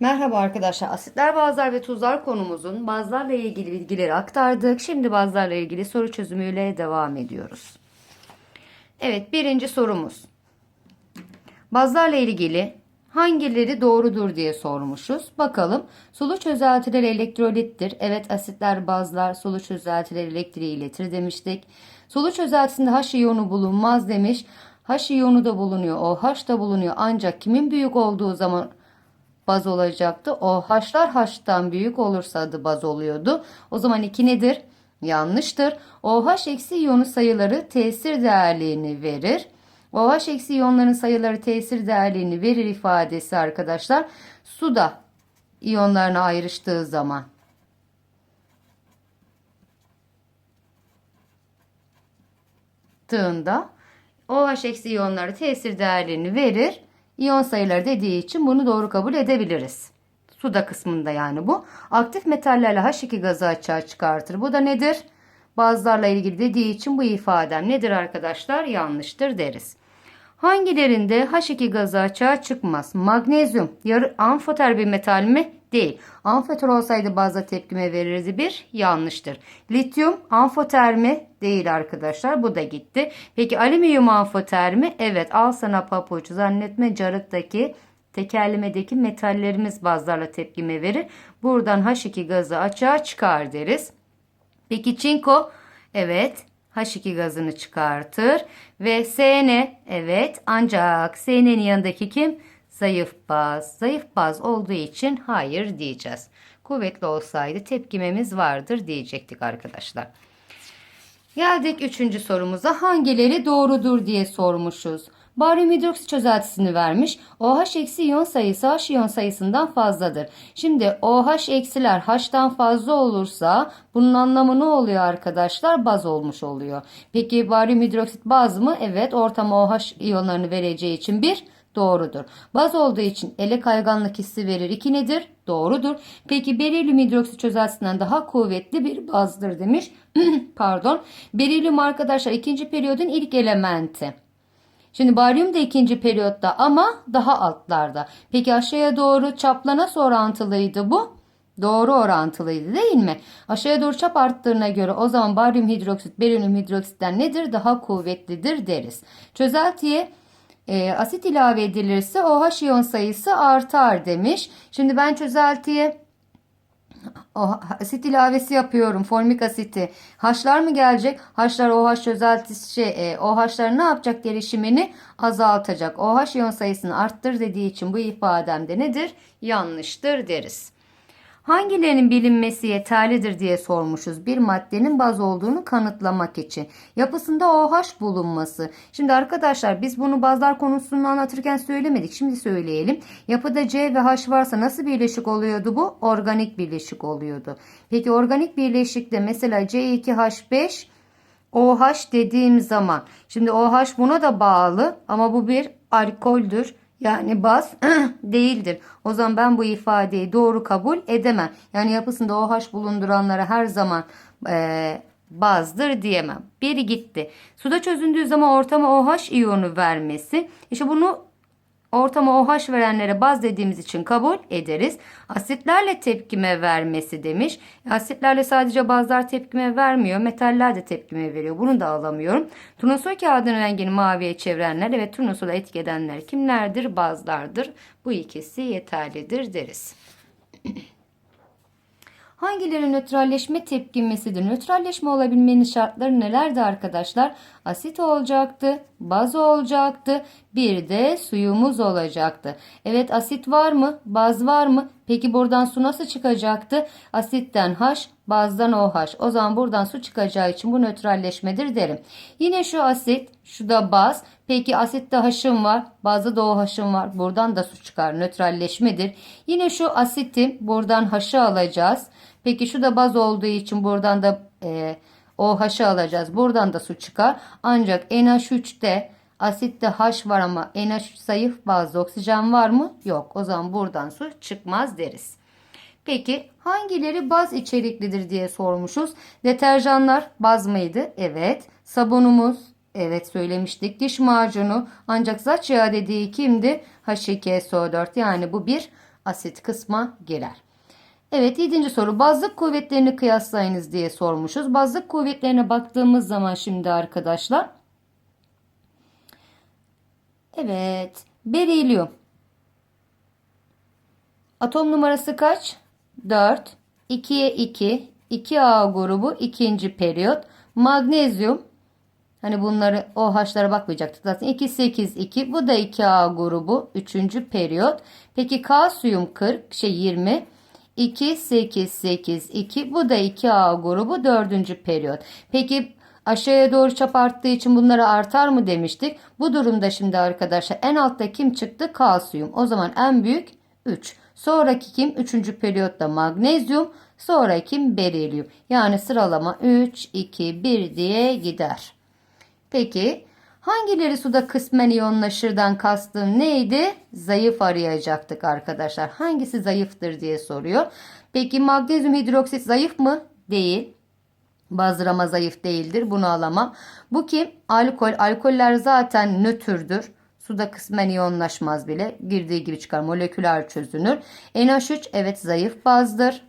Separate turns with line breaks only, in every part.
Merhaba arkadaşlar. Asitler, bazlar ve tuzlar konumuzun bazlarla ilgili bilgileri aktardık. Şimdi bazlarla ilgili soru çözümüyle devam ediyoruz. Evet, birinci sorumuz. Bazlarla ilgili hangileri doğrudur diye sormuşuz. Bakalım. Sulu çözeltiler elektrolittir. Evet, asitler, bazlar sulu çözeltiler elektriği iletir demiştik. Sulu çözeltisinde H iyonu bulunmaz demiş. H iyonu da bulunuyor, OH da bulunuyor. Ancak kimin büyük olduğu zaman baz olacaktı. O haşlar haştan büyük olursa adı baz oluyordu. O zaman 2 nedir? Yanlıştır. OH eksi iyonu sayıları tesir değerliğini verir. OH eksi iyonların sayıları tesir değerliğini verir ifadesi arkadaşlar. Suda iyonlarına ayrıştığı zaman. Tığında OH eksi iyonları tesir değerlerini verir. İyon sayıları dediği için bunu doğru kabul edebiliriz. Suda kısmında yani bu. Aktif metallerle H2 gazı açığa çıkartır. Bu da nedir? Bazılarla ilgili dediği için bu ifadem nedir arkadaşlar? Yanlıştır deriz. Hangilerinde H2 gazı açığa çıkmaz? Magnezyum yarı amfoter bir metal mi? Değil. Amfoter olsaydı bazda tepkime verirdi bir. Yanlıştır. Lityum amfoter mi? Değil arkadaşlar. Bu da gitti. Peki alüminyum amfoter mi? Evet. Al sana papuç. Zannetme carıktaki tekerlemedeki metallerimiz bazlarla tepkime verir. Buradan H2 gazı açığa çıkar deriz. Peki çinko? Evet. H2 gazını çıkartır. Ve Sn evet ancak Sn'nin yanındaki kim? Zayıf baz. Zayıf baz olduğu için hayır diyeceğiz. Kuvvetli olsaydı tepkimemiz vardır diyecektik arkadaşlar. Geldik üçüncü sorumuza. Hangileri doğrudur diye sormuşuz. Baryum hidroksit çözeltisini vermiş. OH eksi iyon sayısı H iyon sayısından fazladır. Şimdi OH eksiler H'tan fazla olursa bunun anlamı ne oluyor arkadaşlar? Baz olmuş oluyor. Peki baryum hidroksit baz mı? Evet ortama OH iyonlarını vereceği için bir Doğrudur. Baz olduğu için ele kayganlık hissi verir. 2 nedir? Doğrudur. Peki berilyum hidroksit çözeltisinden daha kuvvetli bir bazdır demiş. Pardon. Berilyum arkadaşlar ikinci periyodun ilk elementi. Şimdi baryum da ikinci periyotta ama daha altlarda. Peki aşağıya doğru çapla nasıl orantılıydı bu? Doğru orantılıydı değil mi? Aşağıya doğru çap arttığına göre o zaman baryum hidroksit berilyum hidroksitten nedir? Daha kuvvetlidir deriz. Çözeltiye e, asit ilave edilirse OH iyon sayısı artar demiş. Şimdi ben çözeltiye o asit ilavesi yapıyorum. Formik asiti. Haşlar mı gelecek? Haşlar OH çözeltisi şey, e, OH'lar ne yapacak gelişimini azaltacak. OH iyon sayısını arttır dediği için bu ifademde nedir? Yanlıştır deriz. Hangilerinin bilinmesi yeterlidir diye sormuşuz. Bir maddenin baz olduğunu kanıtlamak için. Yapısında OH bulunması. Şimdi arkadaşlar biz bunu bazlar konusunu anlatırken söylemedik. Şimdi söyleyelim. Yapıda C ve H varsa nasıl birleşik oluyordu bu? Organik birleşik oluyordu. Peki organik birleşikte mesela C2H5 OH dediğim zaman. Şimdi OH buna da bağlı ama bu bir alkoldür. Yani baz değildir. O zaman ben bu ifadeyi doğru kabul edemem. Yani yapısında OH bulunduranlara her zaman e, bazdır diyemem. Biri gitti. Suda çözündüğü zaman ortama OH iyonu vermesi. İşte bunu ortama OH verenlere baz dediğimiz için kabul ederiz. Asitlerle tepkime vermesi demiş. Asitlerle sadece bazlar tepkime vermiyor. Metaller de tepkime veriyor. Bunu da alamıyorum. Turnusol kağıdının rengini maviye çevirenler ve turnusola etki edenler kimlerdir? Bazlardır. Bu ikisi yeterlidir deriz. Hangileri nötralleşme tepkimesidir? Nötralleşme olabilmenin şartları nelerdi arkadaşlar? Asit olacaktı, baz olacaktı, bir de suyumuz olacaktı. Evet asit var mı? Baz var mı? Peki buradan su nasıl çıkacaktı? Asitten H, bazdan OH. O zaman buradan su çıkacağı için bu nötralleşmedir derim. Yine şu asit, şu da baz. Peki asitte H'ım var, bazda da OH'ım var. Buradan da su çıkar. Nötralleşmedir. Yine şu asiti buradan H'ı alacağız. Peki şu da baz olduğu için buradan da e, OH'ı alacağız. Buradan da su çıkar. Ancak NH3'te asitte H var ama NH zayıf bazlı oksijen var mı? Yok. O zaman buradan su çıkmaz deriz. Peki hangileri baz içeriklidir diye sormuşuz. Deterjanlar baz mıydı? Evet. Sabunumuz Evet söylemiştik. Diş macunu ancak saç yağı dediği kimdi? H2SO4 yani bu bir asit kısma girer. Evet yedinci soru bazlık kuvvetlerini kıyaslayınız diye sormuşuz. Bazlık kuvvetlerine baktığımız zaman şimdi arkadaşlar. Evet berilyum. Atom numarası kaç? 4. 2'ye 2. 2A grubu ikinci periyot. Magnezyum. Hani bunları OH'lara bakmayacaktık zaten. 2, 8, 2. Bu da 2A grubu. Üçüncü periyot. Peki kalsiyum 40. Şey 20. 2, 8, 8, 2. Bu da 2A grubu. Dördüncü periyot. Peki aşağıya doğru çap arttığı için bunları artar mı demiştik. Bu durumda şimdi arkadaşlar en altta kim çıktı? Kalsiyum. O zaman en büyük 3. Sonraki kim? Üçüncü periyotta magnezyum. Sonra kim? Berilyum. Yani sıralama 3, 2, 1 diye gider. Peki hangileri suda kısmen iyonlaşırdan kastım neydi? Zayıf arayacaktık arkadaşlar. Hangisi zayıftır diye soruyor. Peki magnezyum hidroksit zayıf mı? Değil. Bazlama zayıf değildir. Bunu alamam. Bu kim? Alkol. Alkoller zaten nötrdür. Suda kısmen iyonlaşmaz bile. Girdiği gibi çıkar. Moleküler çözünür. NH3 evet zayıf bazdır.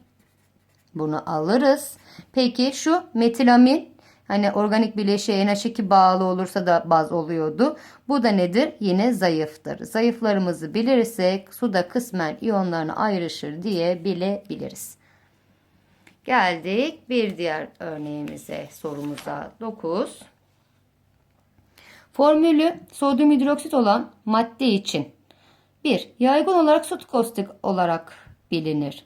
Bunu alırız. Peki şu metilamin hani organik bileşiğe NH2 bağlı olursa da baz oluyordu. Bu da nedir? Yine zayıftır. Zayıflarımızı bilirsek suda kısmen iyonlarına ayrışır diye bilebiliriz. Geldik bir diğer örneğimize sorumuza 9. Formülü sodyum hidroksit olan madde için 1. Yaygın olarak sut kostik olarak bilinir.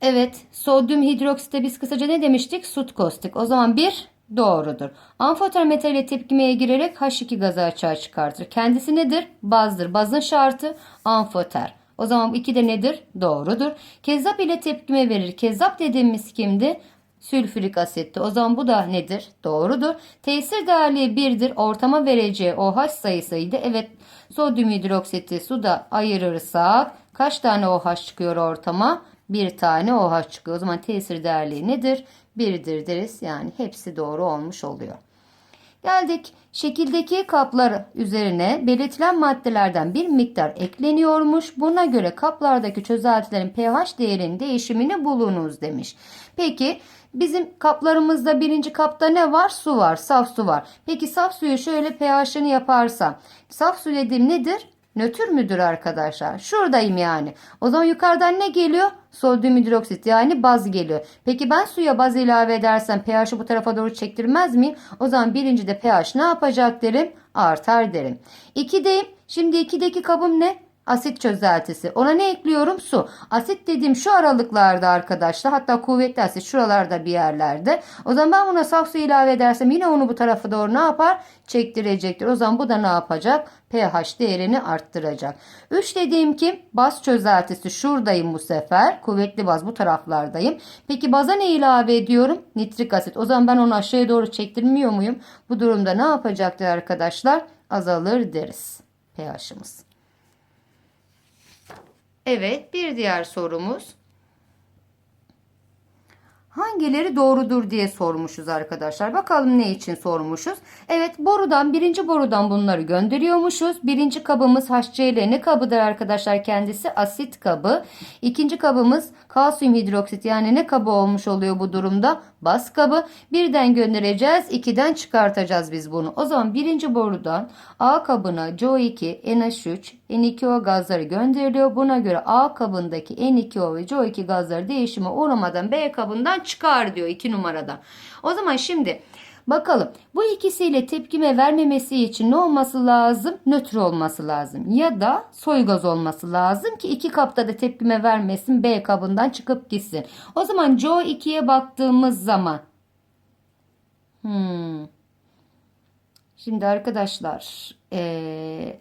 Evet, sodyum hidroksite biz kısaca ne demiştik? Sut kostik. O zaman 1 doğrudur. Amfoter metaliyle tepkimeye girerek H2 gazı açığa çıkartır. Kendisi nedir? Bazdır. Bazın şartı amfoter. O zaman bu 2 de nedir? Doğrudur. Kezzap ile tepkime verir. Kezzap dediğimiz kimdi? Sülfürik asitti. O zaman bu da nedir? Doğrudur. Tesir değerliği 1'dir. Ortama vereceği OH sayısıydı. Evet sodyum hidroksiti suda ayırırsak kaç tane OH çıkıyor ortama? Bir tane OH çıkıyor. O zaman tesir değerliği nedir? 1'dir deriz. Yani hepsi doğru olmuş oluyor. Geldik şekildeki kaplar üzerine belirtilen maddelerden bir miktar ekleniyormuş. Buna göre kaplardaki çözeltilerin pH değerinin değişimini bulunuz demiş. Peki bizim kaplarımızda birinci kapta ne var? Su var, saf su var. Peki saf suyu şöyle pH'ını yaparsam saf su dediğim nedir? Nötr müdür arkadaşlar? Şuradayım yani. O zaman yukarıdan ne geliyor? Sodyum hidroksit yani baz geliyor. Peki ben suya baz ilave edersem pH'ı bu tarafa doğru çektirmez miyim? O zaman birinci de pH ne yapacak derim? Artar derim. 2'deyim. Şimdi 2'deki kabım ne? Asit çözeltisi. Ona ne ekliyorum? Su. Asit dediğim şu aralıklarda arkadaşlar. Hatta kuvvetli asit şuralarda bir yerlerde. O zaman ben buna saf su ilave edersem yine onu bu tarafa doğru ne yapar? Çektirecektir. O zaman bu da ne yapacak? pH değerini arttıracak. 3 dediğim ki baz çözeltisi şuradayım bu sefer. Kuvvetli baz bu taraflardayım. Peki baza ne ilave ediyorum? Nitrik asit. O zaman ben onu aşağıya doğru çektirmiyor muyum? Bu durumda ne yapacaktır arkadaşlar? Azalır deriz pH'ımız. Evet bir diğer sorumuz. Hangileri doğrudur diye sormuşuz arkadaşlar. Bakalım ne için sormuşuz. Evet borudan birinci borudan bunları gönderiyormuşuz. Birinci kabımız HCl ne kabıdır arkadaşlar kendisi? Asit kabı. İkinci kabımız kalsiyum hidroksit yani ne kabı olmuş oluyor bu durumda? Baz kabı. Birden göndereceğiz. ikiden çıkartacağız biz bunu. O zaman birinci borudan A kabına CO2, NH3, N2O gazları gönderiliyor. Buna göre A kabındaki N2O ve CO2 gazları değişime uğramadan B kabından çıkar diyor 2 numaradan. O zaman şimdi bakalım bu ikisiyle tepkime vermemesi için ne olması lazım? Nötr olması lazım. Ya da soy gaz olması lazım ki iki kapta da tepkime vermesin B kabından çıkıp gitsin. O zaman CO2'ye baktığımız zaman hmm. Şimdi arkadaşlar ee,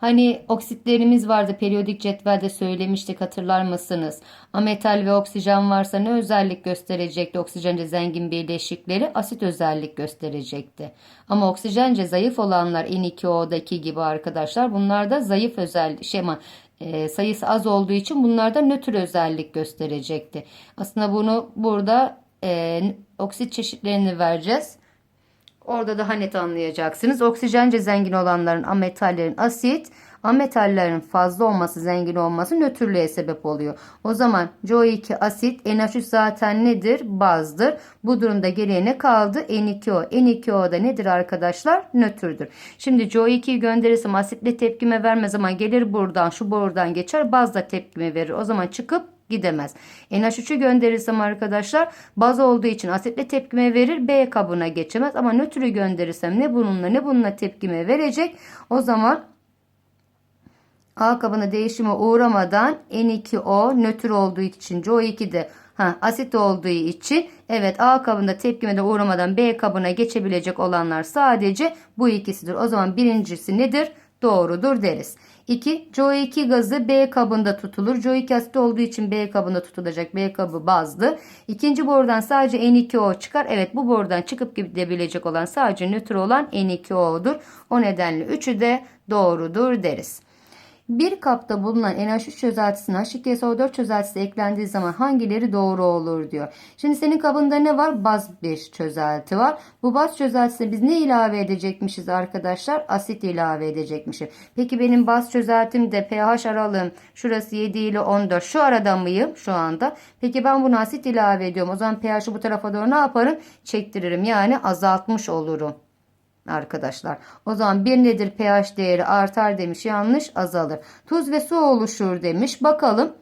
Hani oksitlerimiz vardı periyodik cetvelde söylemiştik hatırlar mısınız? Ametal ve oksijen varsa ne özellik gösterecekti oksijence zengin bileşikleri? Asit özellik gösterecekti. Ama oksijence zayıf olanlar N2O'daki gibi arkadaşlar bunlar da zayıf özellik şema e, sayısı az olduğu için bunlarda nötr özellik gösterecekti. Aslında bunu burada e, oksit çeşitlerini vereceğiz. Orada daha net anlayacaksınız. Oksijence zengin olanların ametallerin asit, Ametallerin fazla olması, zengin olması nötrlüğe sebep oluyor. O zaman CO2 asit, NH3 zaten nedir? Bazdır. Bu durumda geriye ne kaldı? N2O. N2O da nedir arkadaşlar? Nötrdür. Şimdi CO2'yi gönderirsem asitle tepkime vermez ama gelir buradan, şu borudan geçer, bazla tepkime verir. O zaman çıkıp gidemez. NH3'ü gönderirsem arkadaşlar baz olduğu için asitle tepkime verir B kabına geçemez ama nötrü gönderirsem ne bununla ne bununla tepkime verecek. O zaman A kabına değişime uğramadan N2O nötr olduğu için CO2 de ha, asit olduğu için evet A kabında tepkime de uğramadan B kabına geçebilecek olanlar sadece bu ikisidir. O zaman birincisi nedir? Doğrudur deriz. 2. CO2 gazı B kabında tutulur. CO2 asit olduğu için B kabında tutulacak. B kabı bazlı. İkinci borudan sadece N2O çıkar. Evet bu borudan çıkıp gidebilecek olan sadece nötr olan N2O'dur. O nedenle üçü de doğrudur deriz. Bir kapta bulunan NH3 çözeltisine H2SO4 çözeltisi eklendiği zaman hangileri doğru olur diyor. Şimdi senin kabında ne var? Baz bir çözelti var. Bu baz çözeltisine biz ne ilave edecekmişiz arkadaşlar? Asit ilave edecekmişim. Peki benim baz çözeltimde pH aralığım şurası 7 ile 14 şu arada mıyım şu anda? Peki ben bunu asit ilave ediyorum. O zaman pH'ı bu tarafa doğru ne yaparım? Çektiririm yani azaltmış olurum arkadaşlar. O zaman bir nedir pH değeri artar demiş yanlış azalır. Tuz ve su oluşur demiş. Bakalım.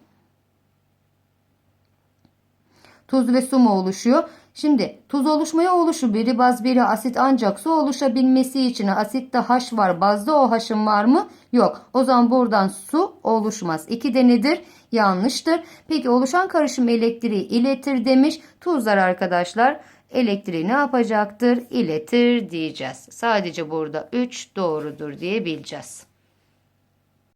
Tuz ve su mu oluşuyor? Şimdi tuz oluşmaya oluşu biri baz biri asit ancak su oluşabilmesi için asitte H var. Bazda o H'ın var mı? Yok. O zaman buradan su oluşmaz. İki de nedir? Yanlıştır. Peki oluşan karışım elektriği iletir demiş. Tuzlar arkadaşlar elektriği ne yapacaktır? İletir diyeceğiz. Sadece burada 3 doğrudur diye bileceğiz.